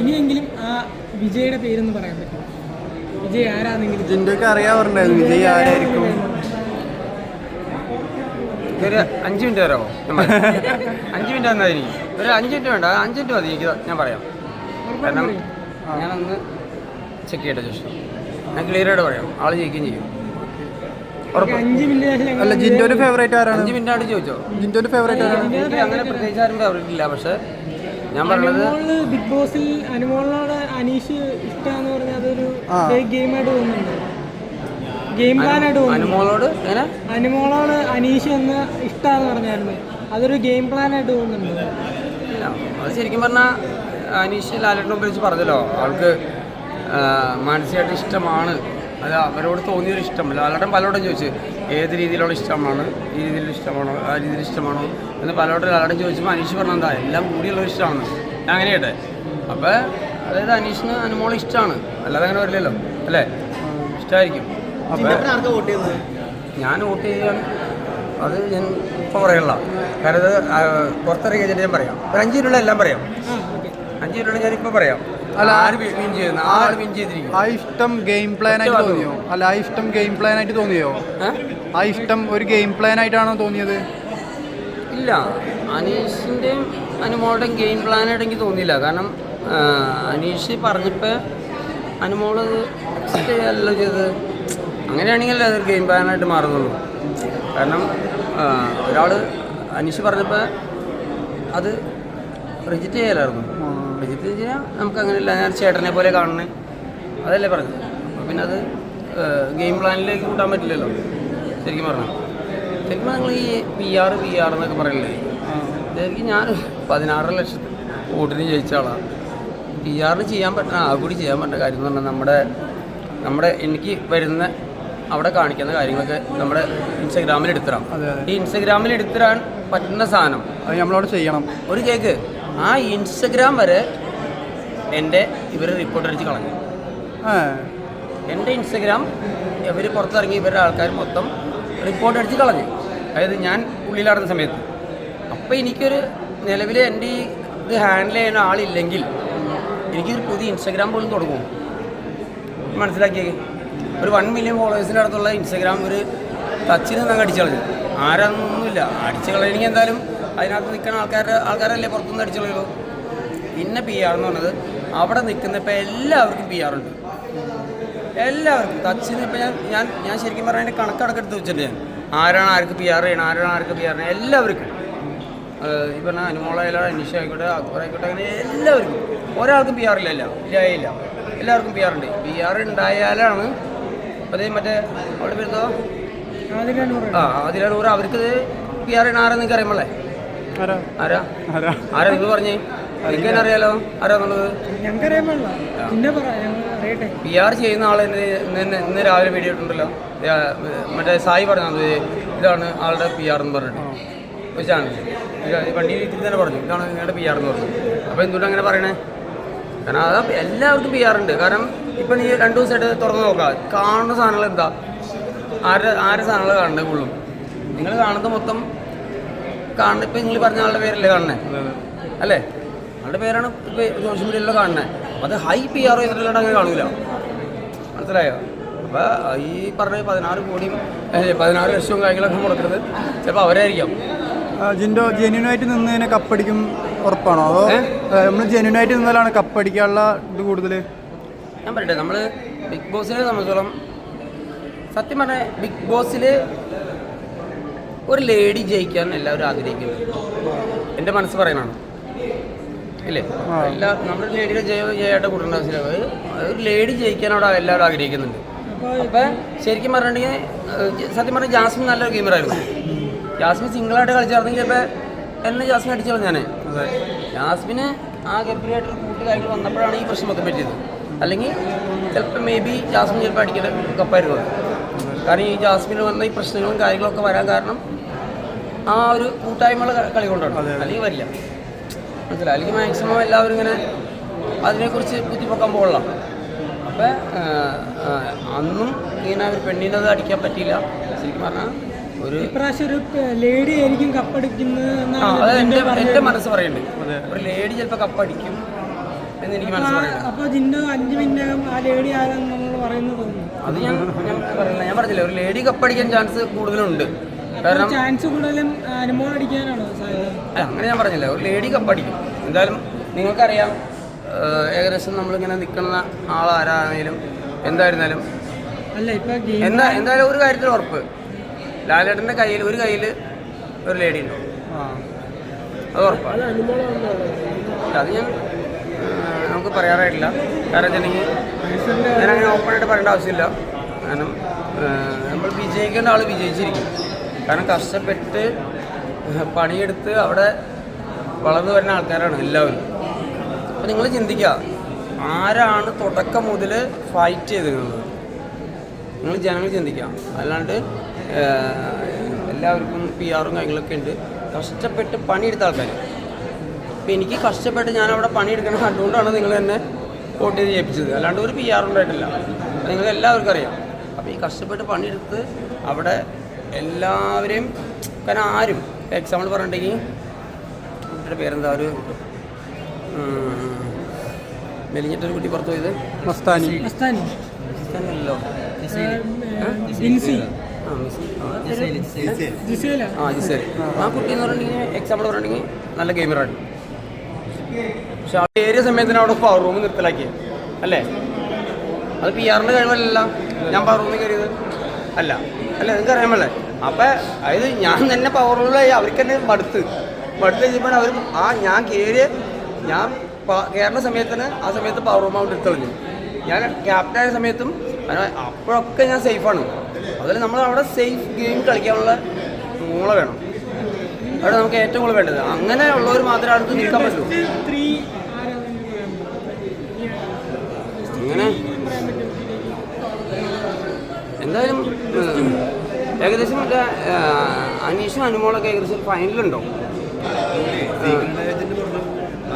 ഇനിയെങ്കിലും ആ വിജയുടെ പേരെന്ന് പറയാൻ പറ്റും വിജയ് ആരാണെങ്കിലും ജിൻഡോക്ക് അറിയാറുണ്ടായിരുന്നു വിജയ് ആരായിരിക്കും? ഒരു അഞ്ച് മിനിറ്റ് വരാമോ. അഞ്ച് മിനിറ്റ് തന്നായിരിക്കും ഒരു അഞ്ച് മിനിറ്റ് വേണ്ട. അഞ്ച് മിനിറ്റ് മതി. എനിക്ക് ഞാൻ പറയാം. കാരണം ഞാനൊന്ന് ചെക്ക് ചെയ്യട്ടെ ജസ്റ്റ് ഞാൻ ക്ലിയർ ആയിട്ട് പറയാം. ആൾ ജയിക്കുകയും ചെയ്യും. അല്ല അഞ്ച് മിനിറ്റ് അല്ല ജിൻഡോന്റെ ഫേവറേറ്റ് ആരാണ്? അഞ്ച് മിനിറ്റ് ആയിട്ട് ചോദിച്ചോ? ജിൻഡോന്റെ ഫേവറേറ്റ് ആരാണ്? അങ്ങനെ പ്രത്യേകിച്ച് ആരും ഫേവറേറ്റ് ഇല്ല. പക്ഷെ ഞാൻ പറഞ്ഞത് ബിഗ് ബോസിൽ അനുമോളിനോട് അനീഷ് ഇഷ്ടമാന്ന് പറഞ്ഞാൽ അതൊരു. ഗെയിമായിട്ട് തോന്നുന്നുണ്ട്. ഗെയിം പ്ലാനായിട്ട് അനുമോളോട് അനുമോളോട് അനീഷ് എന്ന് ഇഷ്ടമാന്ന് പറഞ്ഞായിരുന്നു. അതൊരു ഗെയിം പ്ലാനായിട്ട് തോന്നുന്നുണ്ട് അത് ശരിക്കും പറഞ്ഞാൽ അനീഷ് ലാലേട്ടനെ ഉപയോഗിച്ച് പറഞ്ഞല്ലോ. അവൾക്ക് മാനസികമായിട്ട് ഇഷ്ടമാണ്. അത് അവരോട് തോന്നിയൊരു ഇഷ്ടം. ലാലേട്ടൻ പലരോടും ചോദിച്ചു ഏത് രീതിയിലുള്ള ഇഷ്ടമാണ് ഈ രീതിയിൽ ഇഷ്ടമാണോ ആ രീതിയിൽ ഇഷ്ടമാണോ എന്ന് പലരോടും ആരോടും ചോദിച്ചപ്പോൾ അനീഷ് പറഞ്ഞെന്താ എല്ലാം കൂടിയുള്ള ഇഷ്ടമാണ്. ഞാൻ അങ്ങനെ കേട്ടെ. അപ്പോൾ അതായത് അനീഷിന് അനുമോളെ ഇഷ്ടമാണ്. അല്ലാതെ അങ്ങനെ വരില്ലല്ലോ അല്ലേ? ഇഷ്ടമായിരിക്കും അപ്പോൾ ഞാൻ വോട്ട് ചെയ്യാൻ അത് ഞാൻ ഇപ്പോൾ പറയുള്ള കാരണം അത് പുറത്തിറങ്ങിയ ഞാൻ പറയാം. ഒരു അഞ്ച് രൂപ എല്ലാം പറയാം. അഞ്ച് രൂപ ഞാൻ ഇപ്പോൾ പറയാം. അല്ല ആ ഇഷ്ടം ഗെയിം പ്ലാൻ ആയിട്ട് തോന്നിയോ? അല്ല ആ ഇഷ്ടം ഗെയിം പ്ലാൻ ആയിട്ട് തോന്നിയോ? ആ ഇഷ്ടം ഒരു ഗെയിം പ്ലാൻ ആയിട്ടാണോ തോന്നിയത്? ഇല്ല. അനീഷിന്റെയും അനുമോളുടെയും ഗെയിം പ്ലാനായിട്ട് എനിക്ക് തോന്നിയില്ല. കാരണം അനീഷ് പറഞ്ഞപ്പോൾ അനുമോൾ അക്സെപ്റ്റ് ചെയ്യാനല്ലോ ചെയ്തത്. അങ്ങനെയാണെങ്കിലല്ലേ അതൊരു ഗെയിം പ്ലാനായിട്ട് മാറുന്നുള്ളൂ. കാരണം ഒരാൾ അനീഷ് പറഞ്ഞപ്പോൾ അത് റിജിറ്റ് ചെയ്യലായിരുന്നു. റിജക്റ്റ് കഴിഞ്ഞാൽ നമുക്ക് അങ്ങനെയല്ല ഞാൻ ചേട്ടനെ പോലെ കാണണേ. അതല്ലേ പറഞ്ഞത്? അപ്പോൾ പിന്നെ അത് ഗെയിം പ്ലാനിലേക്ക് കൂട്ടാൻ പറ്റില്ലല്ലോ. ശരിക്കും പറഞ്ഞു. ശരിക്കും നിങ്ങൾ ഈ പി ആർ പി ആർ എന്നൊക്കെ പറയില്ലേ? ശരിക്കും ഞാൻ പതിനാറ് ലക്ഷത്തി വോട്ടിന് ജയിച്ച ആളാണ് പി ആറിന് ചെയ്യാൻ പറ്റുന്ന ആ കൂടി ചെയ്യാൻ പറ്റുന്ന കാര്യം എന്ന് പറഞ്ഞാൽ നമ്മുടെ നമ്മുടെ എനിക്ക് വരുന്ന അവിടെ കാണിക്കുന്ന കാര്യങ്ങളൊക്കെ നമ്മുടെ ഇൻസ്റ്റഗ്രാമിൽ എടുത്തിടാം. ഈ ഇൻസ്റ്റഗ്രാമിൽ എടുത്തിടാൻ പറ്റുന്ന സാധനം അത് നമ്മളവിടെ ചെയ്യണം. ഒരു കേക്ക് ആ ഇൻസ്റ്റഗ്രാം വരെ എന്റെ ഇവർ റിപ്പോർട്ട് അടിച്ച് കളഞ്ഞു. എന്റെ ഇൻസ്റ്റഗ്രാം ഇവർ പുറത്തിറങ്ങി ഇവരുടെ ആൾക്കാർ മൊത്തം റിപ്പോർട്ട് അടിച്ച് കളഞ്ഞു. അതായത് ഞാൻ ഉള്ളിലാടുന്ന സമയത്ത്. അപ്പോൾ എനിക്കൊരു നിലവിൽ എന്റെ ഈ ഇത് ഹാൻഡിൽ ചെയ്യുന്ന ആളില്ലെങ്കിൽ എനിക്കൊരു പുതിയ ഇൻസ്റ്റഗ്രാം പോലും തുടങ്ങും മനസ്സിലാക്കിയേ? ഒരു വൺ മില്യൺ ഫോളോവേഴ്സിന്റെ അടുത്തുള്ള ഇൻസ്റ്റഗ്രാം ഒരു ടച്ചിന് അങ്ങ് അടിച്ചു കളഞ്ഞു. ആരാന്നൊന്നുമില്ല. അടിച്ചു കളയണമെങ്കിൽ എന്തായാലും അതിനകത്ത് നിൽക്കുന്ന ആൾക്കാരുടെ ആൾക്കാരല്ലേ പുറത്തുനിന്ന് അടിച്ചുള്ളൂ? പിന്നെ പി ആർ എന്ന് പറഞ്ഞത് അവിടെ നിൽക്കുന്ന ഇപ്പം എല്ലാവർക്കും പി ആർ ഉണ്ട്. എല്ലാവർക്കും. ടച്ചിന് ഇപ്പം ഞാൻ ഞാൻ ഞാൻ ശരിക്കും പറഞ്ഞാൽ എന്റെ കണക്കടക്കെടുത്ത് വെച്ചിട്ടുണ്ട് ഞാൻ. ആരാണ് ആർക്ക് പി ആർ ചെയ്യണം ആരാണ് ആർക്ക് പി ആർ ചെയ്യണം എല്ലാവർക്കും. ഈ പറഞ്ഞ അനുമോളായാലും അനീഷ ആയിക്കോട്ടെ അക്ബർ ആയിക്കോട്ടെ അങ്ങനെ എല്ലാവർക്കും. ഒരാൾക്കും പി ആർ ഇല്ല ഇല്ല ഇല്ല എല്ലാവർക്കും പി ആർ ഉണ്ട്. പി ആർ ഉണ്ടായാലാണ് അതേ മറ്റേ അവിടെ വരുന്നോ ആ അതിലൂടെ അവർക്ക് പി ആർ ചെയ്യണ ആരാ നിങ്ങൾക്ക് അറിയുമ്പോളേ ആരാ? നിങ്ങൾ പറഞ്ഞേ? നിങ്ങൾക്ക് അറിയാലോ ആരാന്നുള്ളത് പി ആർ ചെയ്യുന്ന ആൾ ഇന്ന് രാവിലെ വീഡിയോ ഇട്ടുണ്ടല്ലോ മറ്റേ സായി പറഞ്ഞത് ഇതാണ് ആളുടെ പി ആർ എന്ന് പറഞ്ഞിട്ട്. വെച്ചാണ് വണ്ടിയിൽ ഇത്തിരി തന്നെ പറഞ്ഞു. ഇതാണ് നിങ്ങളുടെ പി ആർ എന്ന് പറഞ്ഞു. അപ്പോൾ എന്തുകൊണ്ട് അങ്ങനെ പറയണേ? കാരണം അതാ എല്ലാവർക്കും പി ആർ ഉണ്ട്. കാരണം ഇപ്പം നീ രണ്ട് ദിവസമായിട്ട് തുറന്നു നോക്കാം. കാണുന്ന സാധനങ്ങൾ എന്താ? ആരുടെ ആരുടെ സാധനങ്ങൾ കാണുന്നത് കൂടുതലും? നിങ്ങൾ കാണുന്നത് മൊത്തം കാണുന്ന. ഇപ്പം നിങ്ങൾ പറഞ്ഞ ആളുടെ പേരല്ലേ കാണുന്നത് അല്ലേ? ആളുടെ പേരാണ് ഇപ്പോൾ സോഷ്യൽ മീഡിയയിലൂടെ കാണുന്നത് അത് ഹൈ പി ആർ ചെയ്തിട്ടുള്ള അങ്ങനെ കാണൂല. മനസ്സിലായോ? അപ്പോൾ ഈ പറഞ്ഞ പതിനാറ് കോടിയും പതിനാറ് ലക്ഷവും കാര്യങ്ങളൊക്കെ മുടക്കുന്നത് ചിലപ്പോൾ അവരായിരിക്കാം. ജിൻഡോ ജെന്യൂൻ ആയിട്ട് നിന്നതിനെ കപ്പടിക്കും ഉറപ്പാണോ? അതോ നമ്മൾ ജെന്യൂൻ ആയിട്ട് നിന്നാലാണ് കപ്പടിക്കാനുള്ള ഇത് കൂടുതൽ ഞാൻ പറയട്ടെ നമ്മൾ ബിഗ് ബോസിനെ സംബന്ധിച്ചോളം സത്യം പറഞ്ഞാൽ ബിഗ് ബോസിൽ ഒരു ലേഡി ജയിക്കാൻ എല്ലാവരും ആഗ്രഹിക്കുന്നു. എന്റെ മനസ്സ് പറയണതാണ് ഇല്ലേ? എല്ലാ നമ്മുടെ ലേഡിയുടെ ജയ ജയമായിട്ട് കൂട്ടേണ്ട ആവശ്യമില്ല. ഒരു ലേഡി ജയിക്കാൻ അവിടെ എല്ലാവരും ആഗ്രഹിക്കുന്നുണ്ട്. അപ്പം ശരിക്കും പറഞ്ഞിട്ടുണ്ടെങ്കിൽ സത്യം പറഞ്ഞാൽ ജാസ്മിൻ നല്ലൊരു ഗെയിമറായിരുന്നു ജാസ്മിൻ സിംഗിളായിട്ട് കളിച്ചായിരുന്നെങ്കിൽ ഇപ്പൊ എന്നെ ജാസ്മിൻ അടിച്ചു ഞാൻ ജാസ്മിന് ആ ഗംഭീരമായിട്ട് കൂട്ടുകാരികൾ വന്നപ്പോഴാണ് ഈ പ്രശ്നമൊക്കെ പറ്റിയത്. അല്ലെങ്കിൽ ചിലപ്പോൾ മേ ബി ജാസ്മിൻ ചിലപ്പോൾ അടിക്കേണ്ട കപ്പായിരുന്നു. കാരണം ഈ ജാസ്മിന് വന്ന ഈ പ്രശ്നങ്ങളും കാര്യങ്ങളൊക്കെ വരാൻ കാരണം ആ ഒരു കൂട്ടായ്മയുള്ള ക- കളി കൊണ്ടാണ് അല്ലെങ്കിൽ വരില്ല. മനസ്സിലായി? അല്ലെങ്കിൽ മാക്സിമം എല്ലാവരും ഇങ്ങനെ അതിനെക്കുറിച്ച് കുത്തിപ്പൊക്കാൻ പോകല അപ്പം അന്നും ഇങ്ങനെ ഒരു പെണ്ണിനത് അടിക്കാൻ പറ്റിയില്ല. ശരിക്കും പറഞ്ഞാൽ ഒരു ഇപ്രാവശ്യം ഒരു ലേഡി ആയിരിക്കും കപ്പടിക്കുന്നത് അത് എന്റെ. എന്റെ മനസ്സ് പറയുന്നുണ്ട്. ഒരു ലേഡി ചിലപ്പോൾ കപ്പടിക്കും എന്ന് എനിക്ക് മനസ്സിലായി അപ്പോൾ ജിന്നു അഞ്ച് മിനിറ്റ് ആ ലേഡി തോന്നുന്നു അത് ഞാൻ ഞാൻ പറഞ്ഞില്ല ഞാൻ പറഞ്ഞില്ല ഒരു ലേഡി കപ്പടിക്കാൻ ചാൻസ് കൂടുതലുണ്ട്. കാരണം ചാൻസ് കൂടുതലും അനുമോൾ അടിക്കാനാണോ അല്ല അങ്ങനെ ഞാൻ പറഞ്ഞില്ല ഒരു ലേഡി കപ്പടിക്കും എന്തായാലും നിങ്ങൾക്കറിയാം ഏകദേശം നമ്മളിങ്ങനെ നിൽക്കുന്ന ആളാരാണെങ്കിലും എന്തായിരുന്നാലും. അല്ല ഇപ്പൊ എന്താ എന്തായാലും ഒരു കാര്യത്തിൽ ഉറപ്പ്. ലാലേട്ടന്റെ കയ്യിൽ ഒരു കയ്യിൽ ഒരു ലേഡി ഉണ്ടാവും അത് ഉറപ്പാണ്. അത് ഞാൻ നമുക്ക് പറയാറായിട്ടില്ല. കാരണം വെച്ചിട്ടുണ്ടെങ്കിൽ ഞാൻ അങ്ങനെ ഓപ്പണായിട്ട് പറയേണ്ട ആവശ്യമില്ല. കാരണം നമ്മൾ വിജയിക്കേണ്ട ആൾ വിജയിച്ചിരിക്കും. കാരണം കഷ്ടപ്പെട്ട് പണിയെടുത്ത് അവിടെ വളർന്നു വരുന്ന ആൾക്കാരാണ് എല്ലാവരും. അപ്പോൾ നിങ്ങൾ ചിന്തിക്കുക ആരാണ് തുടക്കം മുതൽ ഫൈറ്റ് ചെയ്തിരുന്നത്? നിങ്ങൾ ജനങ്ങൾ ചിന്തിക്കാം. അല്ലാണ്ട് എല്ലാവർക്കും പി ആറും കാര്യങ്ങളൊക്കെ ഉണ്ട്. കഷ്ടപ്പെട്ട് പണിയെടുത്ത ആൾക്കാർ അപ്പോൾ എനിക്ക് കഷ്ടപ്പെട്ട് ഞാൻ അവിടെ പണിയെടുക്കണം കണ്ടുകൊണ്ടാണ് നിങ്ങൾ എന്നെ വോട്ട് ചെയ്ത് ജയിപ്പിച്ചത് അല്ലാണ്ട് ഒരു പി ആർ ഉണ്ടായിട്ടില്ല. നിങ്ങൾ നിങ്ങൾക്ക് എല്ലാവർക്കും അറിയാം. അപ്പോൾ ഈ കഷ്ടപ്പെട്ട് പണിയെടുത്ത് അവിടെ എല്ലാവരെയും കാരണം ആരും എക്സാമ്പിൾ പറഞ്ഞിട്ടുണ്ടെങ്കിൽ കുട്ടിയുടെ പേരെന്താ? ഒരു മെലിഞ്ഞിട്ടൊരു കുട്ടി പുറത്തു പോയത്? മസ്താനി. മസ്താനി. ജിൻസി ആ ജിസേൽ ആ കുട്ടി എന്ന് പറഞ്ഞിട്ടുണ്ടെങ്കിൽ എക്സാമ്പിൾ പറഞ്ഞിട്ടുണ്ടെങ്കിൽ നല്ല ഗെയിമറാണ് പക്ഷെ ആ ഏരിയ സമയത്തിന് അവിടെ പവർ റൂം നിർത്തലാക്കി അല്ലേ? അത് പി ആറിന്റെ കഴിവല്ല. ഞാൻ പവർ റൂമിൽ കയറിയത്. അല്ല. അല്ല നിങ്ങൾക്ക് അറിയാമല്ലേ അപ്പം അതായത് ഞാൻ തന്നെ പവർ റൂമിലായി അവർക്ക് തന്നെ മടുത്ത്. മടുത്ത് കഴിഞ്ഞപ്പോൾ അവർ ആ ഞാൻ കയറിയ ഞാൻ കയറുന്ന സമയത്തിന് ആ സമയത്ത് പവർ റൂം അവിടെ എടുത്തെളിഞ്ഞു. ഞാൻ ക്യാപ്റ്റൻ ആയ സമയത്തും അപ്പോഴൊക്കെ ഞാൻ സേഫാണ് അതിൽ നമ്മൾ അവിടെ സേഫ് ഗെയിം കളിക്കാനുള്ള മൂള വേണം. അവിടെ നമുക്ക് ഏറ്റവും കൂടുതൽ വേണ്ടത്. അങ്ങനെ ഉള്ളവർ മാത്രമേ അടുത്ത് നിൽക്കാൻ പറ്റൂ ത്രീ അങ്ങനെ എന്തായാലും ഉം, ഏകദേശം മറ്റേ അനീഷും അനുമോളൊക്കെ ഏകദേശം ഫൈനലുണ്ടോ?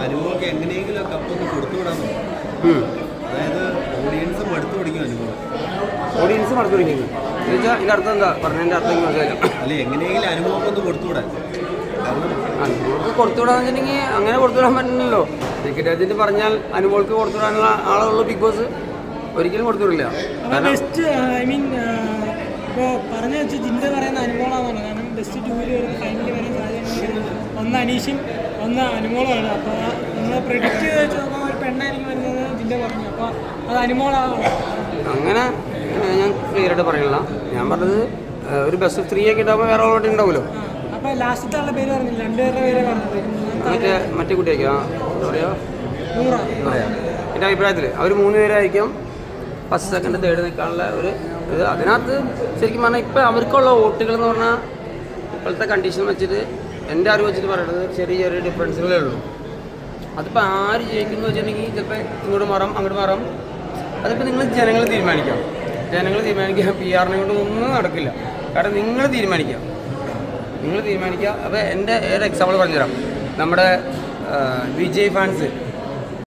അനുഭവമൊക്കെ എങ്ങനെയെങ്കിലും കപ്പൊക്കെ കൊടുത്തു വിടാൻ. അതായത് ഓഡിയൻസ് മടുത്തു പിടിക്കും അനുഭവം ഓഡിയൻസ് മടുത്തു പിടിക്കുന്നു എന്നുവെച്ചാൽ ഇതിന്റെ അർത്ഥം എന്താ? പറഞ്ഞതിന്റെ അർത്ഥം എനിക്ക് മനസ്സിലായില്ല. എങ്ങനെയെങ്കിലും അനുഭവം ഒന്ന് കൊടുത്തു വിടാൻ. അനുമോൾക്ക് കൊടുത്തുവിടാന്ന് വെച്ചിട്ടുണ്ടെങ്കിൽ അങ്ങനെ കൊടുത്തുവിടാൻ പറ്റില്ലല്ലോ ക്രിക്കറ്റ് ഏജന്റ് പറഞ്ഞാൽ അനുമോൾക്ക് കൊടുത്തുവിടാനുള്ള ആളുള്ളൂ ബിഗ് ബോസ്. ഒരിക്കലും കൊടുത്തുവിടില്ല ബെസ്റ്റ് ഐ മീൻ ഇപ്പോൾ പറഞ്ഞു വെച്ച് ജിന്ത പറയുന്ന അനുമോളാണെന്നാണ് കാരണം ബെസ്റ്റ് ടൂവിൽ വരുന്ന ഫൈനലിൽ വരാൻ സാധ്യത ഒന്ന് അനീഷും ഒന്ന് അനുമോളാണ് അപ്പോൾ നിങ്ങൾ പ്രെഡിക്റ്റ് ചെയ്ത് വെച്ച് നോക്കുമ്പോൾ ഒരു പെണ്ണായിരിക്കും വരുന്നത് ജിന്ത പറഞ്ഞു. അപ്പോൾ അത് അനുമോളാണ്? അങ്ങനെ ഞാൻ ക്ലിയർ ആയിട്ട് പറയണില്ല ഞാൻ പറഞ്ഞത് ഒരു ബസ് ത്രീ ഒക്കെ ഉണ്ടാകുമ്പോൾ വേറെ ഓൾറെഡി ഉണ്ടാവുമല്ലോ. അപ്പോൾ ലാസ്റ്റത്തെ ആളുടെ പേര് പറഞ്ഞില്ല? രണ്ടുപേരുടെ പേര് പറഞ്ഞത് മറ്റേ മറ്റേ കുട്ടിയൊക്കെയാ എന്താ പറയുക എന്റെ അഭിപ്രായത്തിൽ അവർ മൂന്ന് പേരായിരിക്കും. ഫസ്റ്റ് സെക്കൻഡ് തേർഡ് നിൽക്കാനുള്ള ഒരു ഇത്. അതിനകത്ത് ശരിക്കും പറഞ്ഞാൽ ഇപ്പം അവർക്കുള്ള വോട്ടുകൾ എന്ന് പറഞ്ഞാൽ ഇപ്പോഴത്തെ കണ്ടീഷൻ വെച്ചിട്ട് എന്റെ അറിവ് വെച്ചിട്ട് പറയുന്നത് ചെറിയ ചെറിയ ഡിഫറൻസുകളേ ഉള്ളൂ. അതിപ്പോൾ ആര് ജയിക്കുന്നു വെച്ചിട്ടുണ്ടെങ്കിൽ ചിലപ്പോൾ ഇങ്ങോട്ട് മാറാം അങ്ങോട്ട് മാറാം. അതിപ്പോൾ നിങ്ങൾ ജനങ്ങൾ തീരുമാനിക്കാം. ജനങ്ങൾ തീരുമാനിക്കുക പി ആറിനെ കൊണ്ട് ഒന്നും നടക്കില്ല. കാരണം നിങ്ങൾ തീരുമാനിക്കാം നിങ്ങൾ തീരുമാനിക്കുക. അപ്പോൾ എന്റെ ഒരു എക്സാമ്പിൾ പറഞ്ഞുതരാം. നമ്മുടെ വിജയ് ഫാൻസ്